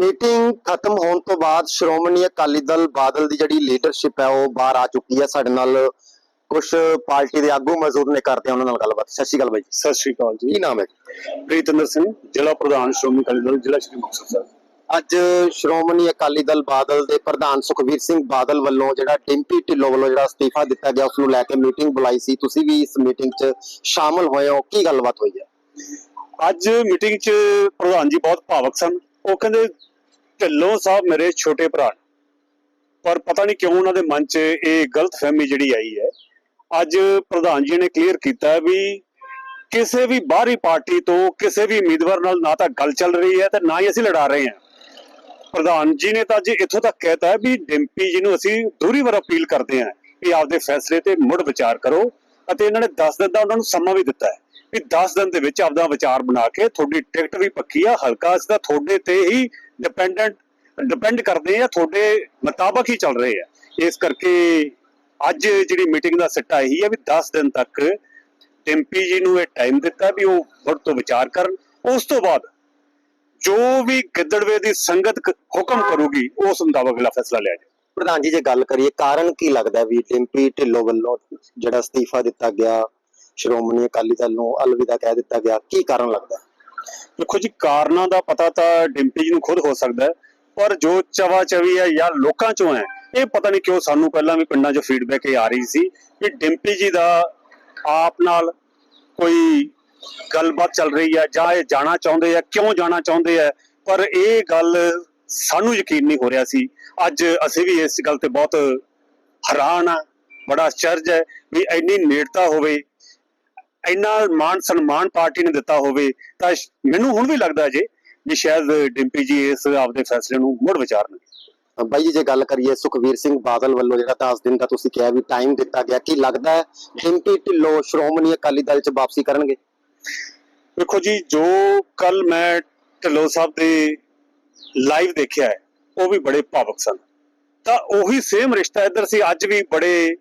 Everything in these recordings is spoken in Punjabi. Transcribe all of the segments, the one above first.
ਮੀਟਿੰਗ ਖਤਮ ਹੋਣ ਤੋਂ ਬਾਅਦ ਸ਼੍ਰੋਮਣੀ ਅਕਾਲੀ ਦਲ ਬਾਦਲ ਦੀ ਜਿਹੜੀ ਲੀਡਰਸ਼ਿਪ ਹੈ ਉਹ ਬਾਹਰ ਆ ਚੁੱਕੀ ਹੈ। ਸਾਡੇ ਨਾਲ ਕੁਝ ਪਾਰਟੀ ਦੇ ਆਗੂ ਮੌਜੂਦ ਨੇ ਕਰਦੇ ਉਹਨਾਂ ਨਾਲ ਗੱਲਬਾਤ। ਸਤਿ ਸ਼੍ਰੀ ਅਕਾਲ ਬਾਈ ਜੀ। ਸਤਿ ਸ਼੍ਰੀ ਅਕਾਲ ਜੀ। ਕੀ ਨਾਮ ਹੈ ਪ੍ਰੀਤਿੰਦਰ ਸਿੰਘ ਜ਼ਿਲ੍ਹਾ ਪ੍ਰਧਾਨ ਸ਼੍ਰੋਮਣੀ ਅਕਾਲੀ ਦਲ ਜ਼ਿਲ੍ਹਾ ਸ਼੍ਰੀ ਮੁਕਤਸਰ ਸਾਹਿਬ। ਅੱਜ ਸ਼੍ਰੋਮਣੀ ਅਕਾਲੀ ਦਲ ਬਾਦਲ ਦੇ ਪ੍ਰਧਾਨ ਸੁਖਵੀਰ ਸਿੰਘ ਬਾਦਲ ਵੱਲੋਂ ਜਿਹੜਾ ਡਿੰਪੀ ਢਿੱਲੋਂ ਵੱਲੋਂ ਜਿਹੜਾ ਅਸਤੀਫਾ ਦਿੱਤਾ ਗਿਆ ਉਸ ਨੂੰ ਲੈ ਕੇ ਮੀਟਿੰਗ ਬੁਲਾਈ ਸੀ। ਤੁਸੀਂ ਵੀ ਇਸ ਮੀਟਿੰਗ 'ਚ ਸ਼ਾਮਲ ਹੋਏ ਹੋ। ਕੀ ਗੱਲਬਾਤ ਹੋਈ ਹੈ? ਅੱਜ ਮੀਟਿੰਗ 'ਚ ਪ੍ਰਧਾਨ ਜੀ ਬਹੁਤ ਭਾਵਕ ਸਨ। ਉਹ ਕਹਿੰਦੇ ਢਿੱਲੋਂ ਸਾਹਿਬ ਮੇਰੇ ਛੋਟੇ ਭਰਾ ਨੇ। ਪਰ ਪਤਾ ਨਹੀਂ ਕਿਉਂ ਉਹਨਾਂ ਦੇ ਮਨ 'ਚ ਇਹ ਗਲਤਫਹਿਮੀ ਜਿਹੜੀ ਆਈ ਹੈ। ਅੱਜ ਪ੍ਰਧਾਨ ਜੀ ਨੇ ਕਲੀਅਰ ਕੀਤਾ ਵੀ ਕਿਸੇ ਵੀ ਬਾਹਰੀ ਪਾਰਟੀ ਤੋਂ ਕਿਸੇ ਵੀ ਉਮੀਦਵਾਰ ਨਾਲ ਨਾ ਤਾਂ ਗੱਲ ਚੱਲ ਰਹੀ ਹੈ ਤੇ ਨਾ ਹੀ ਅਸੀਂ ਲੜਾ ਰਹੇ ਹਾਂ। ਪ੍ਰਧਾਨ ਜੀ ਨੇ ਤਾਂ ਅੱਜ ਇੱਥੋਂ ਤੱਕ ਕਹਿਤਾ ਵੀ ਡਿੰਪੀ ਜੀ ਨੂੰ ਅਸੀਂ ਦੂਰੀ ਵਾਰ ਅਪੀਲ ਕਰਦੇ ਹਾਂ ਵੀ ਆਪਦੇ ਫੈਸਲੇ ਤੇ ਮੁੜ ਵਿਚਾਰ ਕਰੋ ਅਤੇ ਇਹਨਾਂ ਨੇ 10 ਦਿਨ ਦਾ ਉਹਨਾਂ ਨੂੰ ਸਮਾਂ ਵੀ ਦਿੱਤਾ ਹੈ। ਵੀ 10 ਦਿਨ ਦੇ ਵਿੱਚ ਆਪਦਾ ਵਿਚਾਰ ਬਣਾ ਕੇ ਤੁਹਾਡੀ ਟਿਕਟ ਵੀ ਪੱਕੀ ਆ, ਹਲਕਾ ਅਸੀਂ ਤਾਂ ਤੁਹਾਡੇ ਤੇ ਹੀ ਡਿਪੈਂਡੈਂਟ ਡਿਪੈਂਡ ਕਰਦੇ ਆ, ਤੁਹਾਡੇ ਮੁਤਾਬਕ ਹੀ ਚੱਲ ਰਹੇ ਆ। ਇਸ ਕਰਕੇ ਅੱਜ ਜਿਹੜੀ ਮੀਟਿੰਗ ਦਾ ਸਿੱਟਾ ਇਹੀ ਹੈ ਵੀ 10 ਦਿਨ ਤੱਕ ਟੈਂਪੀ ਜੀ ਨੂੰ ਇਹ ਟਾਈਮ ਦਿੱਤਾ ਵੀ ਉਹ ਮੁੜ ਤੋਂ ਵਿਚਾਰ ਕਰਨ। ਉਸ ਤੋਂ ਬਾਅਦ ਜੋ ਵੀ ਗਿੱਦੜਵੇ ਦੀ ਸੰਗਤ ਹੁਕਮ ਕਰੂਗੀ, ਉਸ ਮੁਤਾਬਕ ਅਗਲਾ ਫੈਸਲਾ ਲਿਆ ਜਾਏ ਪ੍ਰਧਾਨ ਜੀ, ਜੇ ਗੱਲ ਕਰੀਏ, ਕਾਰਨ ਕੀ ਲੱਗਦਾ ਵੀ ਡਿੰਪੀ ਢਿੱਲੋਂ ਵੱਲੋਂ ਜਿਹੜਾ ਅਸਤੀਫਾ ਦਿੱਤਾ ਗਿਆ, ਸ਼੍ਰੋਮਣੀ ਅਕਾਲੀ ਦਲ ਨੂੰ ਅਲਵਿਦਾ ਕਹਿ ਦਿੱਤਾ ਗਿਆ, ਕੀ ਕਾਰਨ ਲੱਗਦਾ? ਦੇਖੋ ਜੀ, ਕਾਰਨਾਂ ਦਾ ਪਤਾ ਤਾਂ ਡਿੰਪੀ ਜੀ ਨੂੰ ਖੁਦ ਹੋ ਸਕਦਾ ਹੈ, ਪਰ ਜੋ ਚਵਾ ਚਵੀ ਹੈ ਜਾਂ ਲੋਕਾਂ ਚੋਂ ਹੈ, ਇਹ ਪਤਾ ਨਹੀਂ ਕਿਉਂ ਸਾਨੂੰ ਪਹਿਲਾਂ ਵੀ ਪਿੰਡਾਂ 'ਚੋਂ ਫੀਡਬੈਕ ਇਹ ਆ ਰਹੀ ਸੀ ਕਿ ਡਿੰਪੀ ਜੀ ਦਾ ਆਪ ਨਾਲ ਕੋਈ ਗੱਲਬਾਤ ਚੱਲ ਰਹੀ ਹੈ ਜਾਂ ਇਹ ਜਾਣਾ ਚਾਹੁੰਦੇ ਆ ਕਿਉਂ ਜਾਣਾ ਚਾਹੁੰਦੇ ਆ ਪਰ ਇਹ ਗੱਲ ਸਾਨੂੰ ਯਕੀਨ ਨਹੀਂ ਹੋ ਰਿਹਾ ਸੀ। ਅੱਜ ਅਸੀਂ ਵੀ ਇਸ ਗੱਲ ਤੇ ਬਹੁਤ ਹੈਰਾਨ ਆ ਬੜਾ ਅਚਰਜ ਹੈ ਵੀ ਇੰਨੀ ਨੇੜਤਾ ਹੋਵੇ ਇੰਨਾ ਮਾਨ ਸਨਮਾਨ ਪਾਰਟੀ ਨੇ ਦਿੱਤਾ ਹੋਵੇ ਤਾਂ ਮੈਨੂੰ ਹੁਣ ਵੀ ਲੱਗਦਾ ਜੇ ਵੀ ਸ਼ਾਇਦ ਡਿੰਪੀ ਜੀ ਇਸ ਆਪਦੇ ਫੈਸਲੇ ਨੂੰ ਮੁੜ ਵਿਚਾਰਨ। ਬਾਈ ਜੀ ਜੇ ਗੱਲ ਕਰੀਏ ਸੁਖਵੀਰ ਸਿੰਘ ਬਾਦਲ ਵੱਲੋਂ ਜਿਹੜਾ 10 ਦਿਨ ਦਾ ਤੁਸੀਂ ਕਿਹਾ ਵੀ ਟਾਈਮ ਦਿੱਤਾ ਗਿਆ ਕੀ ਲੱਗਦਾ ਹੈ ਡਿੰਪੀ ਢਿੱਲੋਂ ਸ਼੍ਰੋਮਣੀ ਅਕਾਲੀ ਦਲ 'ਚ ਵਾਪਸੀ ਕਰਨਗੇ? ਦੇਖੋ ਜੀ ਜੋ ਕੱਲ ਮੈਂ ਢਿੱਲੋਂ ਸਾਹਿਬ ਦੇ ਲਾਈਵ ਦੇਖਿਆ ਹੈ ਉਹ ਵੀ ਬੜੇ ਭਾਵਕ ਸਨ। ਤਾਂ ਉਹੀ ਸੇਮ ਰਿਸ਼ਤਾ ਇੱਧਰ ਸੀ ਅੱਜ ਵੀ ਬੜੇ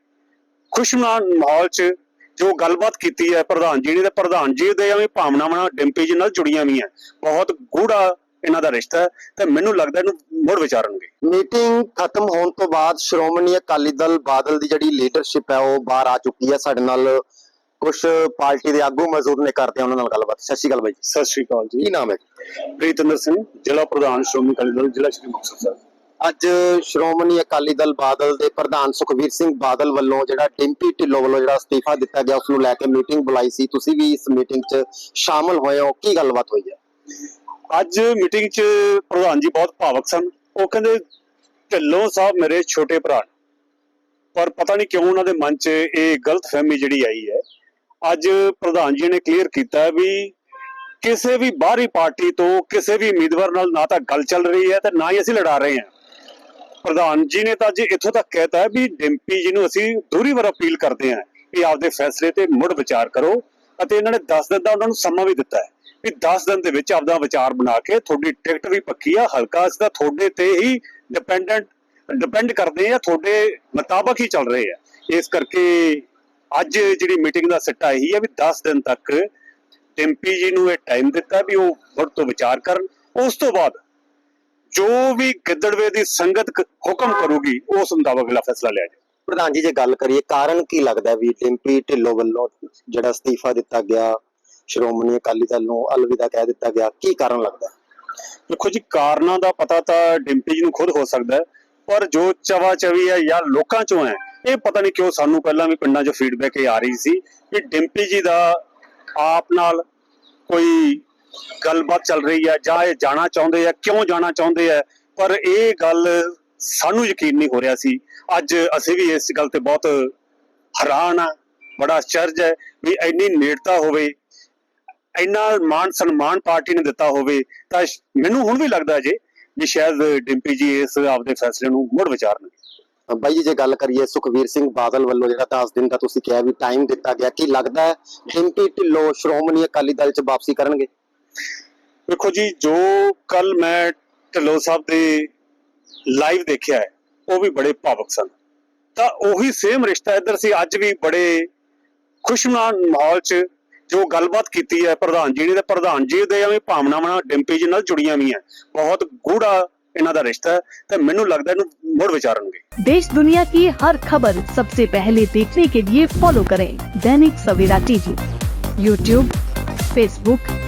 ਖੁਸ਼ਮਾਨ ਮਾਹੌਲ 'ਚ ਜੋ ਗੱਲਬਾਤ ਕੀਤੀ ਹੈ ਪ੍ਰਧਾਨ ਜੀ ਨੇ ਤੇ ਪ੍ਰਧਾਨ ਜੀ ਦੇ ਐਵੇਂ ਭਾਵਨਾਵਾਂ ਡਿੰਪੀ ਜੀ ਨਾਲ ਜੁੜੀਆਂ ਵੀ ਹੈ। ਬਹੁਤ ਗੂੜਾ ਇਹਨਾਂ ਦਾ ਰਿਸ਼ਤਾ ਹੈ ਤੇ ਮੈਨੂੰ ਲੱਗਦਾ ਇਹਨੂੰ ਮੁੜ ਵਿਚਾਰਨਗੇ। ਮੀਟਿੰਗ ਖਤਮ ਹੋਣ ਤੋਂ ਬਾਅਦ ਸ਼੍ਰੋਮਣੀ ਅਕਾਲੀ ਦਲ ਬਾਦਲ ਦੀ ਜਿਹੜੀ ਲੀਡਰਸ਼ਿਪ ਹੈ ਉਹ ਬਾਹਰ ਆ ਚੁੱਕੀ ਹੈ। ਸਾਡੇ ਨਾਲ ਕੁਝ ਪਾਰਟੀ ਦੇ ਆਗੂ ਮੌਜੂਦ ਨੇ ਕਰਦੇ ਉਹਨਾਂ ਨਾਲ ਗੱਲਬਾਤ। ਸਤਿ ਸ਼੍ਰੀ ਅਕਾਲ ਬਾਈ ਜੀ। ਸਤਿ ਸ਼੍ਰੀ ਅਕਾਲ ਜੀ। ਕੀ ਨਾਮ ਹੈ ਪ੍ਰੀਤਿੰਦਰ ਸਿੰਘ ਜ਼ਿਲ੍ਹਾ ਪ੍ਰਧਾਨ ਸ਼੍ਰੋਮਣੀ ਅਕਾਲੀ ਦਲ ਜ਼ਿਲ੍ਹਾ ਸ਼੍ਰੀ ਮੁਕਤਸਰ ਸਾਹਿਬ। ਅੱਜ ਸ਼੍ਰੋਮਣੀ ਅਕਾਲੀ ਦਲ ਬਾਦਲ ਦੇ ਪ੍ਰਧਾਨ ਸੁਖਵੀਰ ਸਿੰਘ ਬਾਦਲ ਵੱਲੋਂ ਜਿਹੜਾ ਡਿੰਪੀ ਢਿੱਲੋਂ ਵੱਲੋਂ ਜਿਹੜਾ ਅਸਤੀਫਾ ਦਿੱਤਾ ਗਿਆ ਉਸ ਨੂੰ ਲੈ ਕੇ ਮੀਟਿੰਗ ਬੁਲਾਈ ਸੀ। ਤੁਸੀਂ ਵੀ ਇਸ ਮੀਟਿੰਗ 'ਚ ਸ਼ਾਮਲ ਹੋਏ ਹੋ। ਕੀ ਗੱਲਬਾਤ ਹੋਈ ਹੈ? ਅੱਜ ਮੀਟਿੰਗ 'ਚ ਪ੍ਰਧਾਨ ਜੀ ਬਹੁਤ ਭਾਵਕ ਸਨ। ਉਹ ਕਹਿੰਦੇ, ਢਿੱਲੋਂ ਸਾਹਿਬ ਮੇਰੇ ਛੋਟੇ ਭਰਾ ਪਰ ਪਤਾ ਨਹੀਂ ਕਿਉਂ ਉਹਨਾਂ ਦੇ ਮਨ 'ਚ ਇਹ ਗ਼ਲਤ ਫਹਿਮੀ ਜਿਹੜੀ ਆਈ ਹੈ। ਅੱਜ ਪ੍ਰਧਾਨ ਜੀ ਨੇ ਕਲੀਅਰ ਕੀਤਾ ਵੀ ਕਿਸੇ ਵੀ ਬਾਹਰੀ ਪਾਰਟੀ ਤੋਂ ਕਿਸੇ ਵੀ ਉਮੀਦਵਾਰ ਨਾਲ ਨਾ ਤਾਂ ਗੱਲ ਚੱਲ ਰਹੀ ਹੈ ਤੇ ਨਾ ਹੀ ਅਸੀਂ ਲੜਾ ਰਹੇ ਹਾਂ। ਪ੍ਰਧਾਨ ਜੀ ਨੇ ਤਾਂ ਅੱਜ ਇੱਥੋਂ ਤੱਕ ਕਹਿਤਾ ਵੀ ਡਿੰਪੀ ਜੀ ਨੂੰ ਅਸੀਂ ਦੂਰੀ ਵਾਰ ਅਪੀਲ ਕਰਦੇ ਹਾਂ ਕਿ ਆਪਦੇ ਫੈਸਲੇ ਤੇ ਮੁੜ ਵਿਚਾਰ ਕਰੋ ਅਤੇ ਇਹਨਾਂ ਨੇ 10 ਦਿਨ ਦਾ ਉਹਨਾਂ ਨੂੰ ਸਮਾਂ ਵੀ ਦਿੱਤਾ ਹੈ ਵੀ 10 ਦਿਨ ਦੇ ਵਿੱਚ ਆਪਦਾ ਵਿਚਾਰ ਬਣਾ ਕੇ ਤੁਹਾਡੀ ਟਿਕਟ ਵੀ ਪੱਕੀ ਆ, ਹਲਕਾ ਅਸੀਂ ਤਾਂ ਤੁਹਾਡੇ ਤੇ ਹੀ ਡਿਪੈਂਡੈਂਟ ਡਿਪੈਂਡ ਕਰਦੇ ਆ ਤੁਹਾਡੇ ਮੁਤਾਬਕ ਹੀ ਚੱਲ ਰਹੇ ਆ। ਇਸ ਕਰਕੇ ਅੱਜ ਜਿਹੜੀ ਮੀਟਿੰਗ ਦਾ ਸਿੱਟਾ ਇਹੀ ਹੈ ਵੀ 10 ਦਿਨ ਤੱਕ ਟੈਂਪੀ ਜੀ ਨੂੰ ਇਹ ਟਾਈਮ ਦਿੱਤਾ ਵੀ ਉਹ ਮੁੜ ਤੋਂ ਵਿਚਾਰ ਕਰਨ। ਉਸ ਤੋਂ ਬਾਅਦ ਜੋ ਵੀ ਗਿੱਦੜਵੇ ਦੀ ਸੰਗਤ ਹੁਕਮ ਕਰੂਗੀ ਉਸ ਮੁਤਾਬਕ ਅਗਲਾ ਫੈਸਲਾ ਲਿਆ ਜਾਏ। ਪ੍ਰਧਾਨ ਜੀ ਜੇ ਗੱਲ ਕਰੀਏ ਕਾਰਨ ਕੀ ਲੱਗਦਾ ਵੀ ਡਿੰਪੀ ਢਿੱਲੋਂ ਵੱਲੋਂ ਜਿਹੜਾ ਅਸਤੀਫਾ ਦਿੱਤਾ ਗਿਆ ਸ਼੍ਰੋਮਣੀ ਅਕਾਲੀ ਦਲ ਨੂੰ ਅਲਵਿਦਾ ਕਹਿ ਦਿੱਤਾ ਗਿਆ ਕੀ ਕਾਰਨ ਲੱਗਦਾ ਦੇਖੋ ਜੀ ਕਾਰਨਾਂ ਦਾ ਪਤਾ ਤਾਂ ਡਿੰਪੀ ਜੀ ਨੂੰ ਖੁਦ ਹੋ ਸਕਦਾ ਪਰ ਜੋ ਚਵਾ ਚਵੀ ਹੈ ਜਾਂ ਲੋਕਾਂ ਚੋਂ ਹੈ ਇਹ ਪਤਾ ਨਹੀਂ ਕਿਉਂ ਸਾਨੂੰ ਪਹਿਲਾਂ ਵੀ ਪਿੰਡਾਂ 'ਚੋਂ ਫੀਡਬੈਕ ਇਹ ਆ ਰਹੀ ਸੀ ਕਿ ਡਿੰਪੀ ਜੀ ਦਾ ਆਪ ਨਾਲ ਕੋਈ ਗੱਲਬਾਤ ਚੱਲ ਰਹੀ ਹੈ, ਜਾਂ ਇਹ ਜਾਣਾ ਚਾਹੁੰਦੇ ਆ, ਕਿਉਂ ਜਾਣਾ ਚਾਹੁੰਦੇ ਆ, ਪਰ ਇਹ ਗੱਲ ਸਾਨੂੰ ਯਕੀਨ ਨਹੀਂ ਹੋ ਰਿਹਾ ਸੀ। ਅੱਜ ਅਸੀਂ ਵੀ ਇਸ ਗੱਲ ਤੇ ਬਹੁਤ ਹੈਰਾਨ ਆ, ਬੜਾ ਅਚਰਜ ਹੈ ਵੀ ਇੰਨੀ ਨੇੜਤਾ ਹੋਵੇ, ਇੰਨਾ ਮਾਨ ਸਨਮਾਨ ਪਾਰਟੀ ਨੇ ਦਿੱਤਾ ਹੋਵੇ, ਤਾਂ ਮੈਨੂੰ ਹੁਣ ਵੀ ਲੱਗਦਾ ਜੇ ਵੀ ਸ਼ਾਇਦ ਡਿੰਪੀ ਜੀ ਇਸ ਆਪਦੇ ਫੈਸਲੇ ਨੂੰ ਮੁੜ ਵਿਚਾਰਨ ਬਾਈ ਜੀ, ਜੇ ਗੱਲ ਕਰੀਏ ਸੁਖਵੀਰ ਸਿੰਘ ਬਾਦਲ ਵੱਲੋਂ, ਜਿਹੜਾ 10 ਦਿਨ ਦਾ ਤੁਸੀਂ ਕਿਹਾ ਵੀ ਟਾਈਮ ਦਿੱਤਾ ਗਿਆ, ਕੀ ਲੱਗਦਾ ਹੈ? ਡਿੰਪੀ ਢਿੱਲੋਂ ਸ਼੍ਰੋਮਣੀ ਅਕਾਲੀ ਦਲ 'ਚ ਵਾਪਸੀ ਕਰਨਗੇ? ਦੇਖੋ ਜੀ ਜੋ ਕੱਲ ਮੈਂ ਢਿੱਲੋਂ ਸਾਹਿਬ ਦੇ ਲਾਈਵ ਦੇਖਿਆ ਹੈ ਉਹ ਵੀ ਬੜੇ ਭਾਵਕ ਸਨ ਤਾਂ ਉਹੀ ਸੇਮ ਰਿਸ਼ਤਾ ਇੱਧਰ ਸੀ ਅੱਜ ਵੀ ਬੜੇ ਖੁਸ਼ਮਾਨ ਮਾਹੌਲ 'ਚ ਜੋ ਗੱਲਬਾਤ ਕੀਤੀ ਹੈ ਪ੍ਰਧਾਨ ਜੀ ਨੇ ਤੇ ਪ੍ਰਧਾਨ ਜੀ ਦੇ ਵੀ ਭਾਵਨਾਵਾਂ ਨਾਲ ਡਿੰਪੀ ਜੀ ਨਾਲ ਜੁੜੀਆਂ ਵੀ ਹੈ ਬਹੁਤ ਗੂੜਾ ਇਹਨਾਂ ਦਾ ਰਿਸ਼ਤਾ ਹੈ ਤੇ ਮੈਨੂੰ ਲੱਗਦਾ ਇਹਨੂੰ ਮੁੜ ਵਿਚਾਰਨਗੇ देश दुनिया की हर खबर सबसे पहले देखने के लिए फॉलो करें Dainik Savera TV YouTube Facebook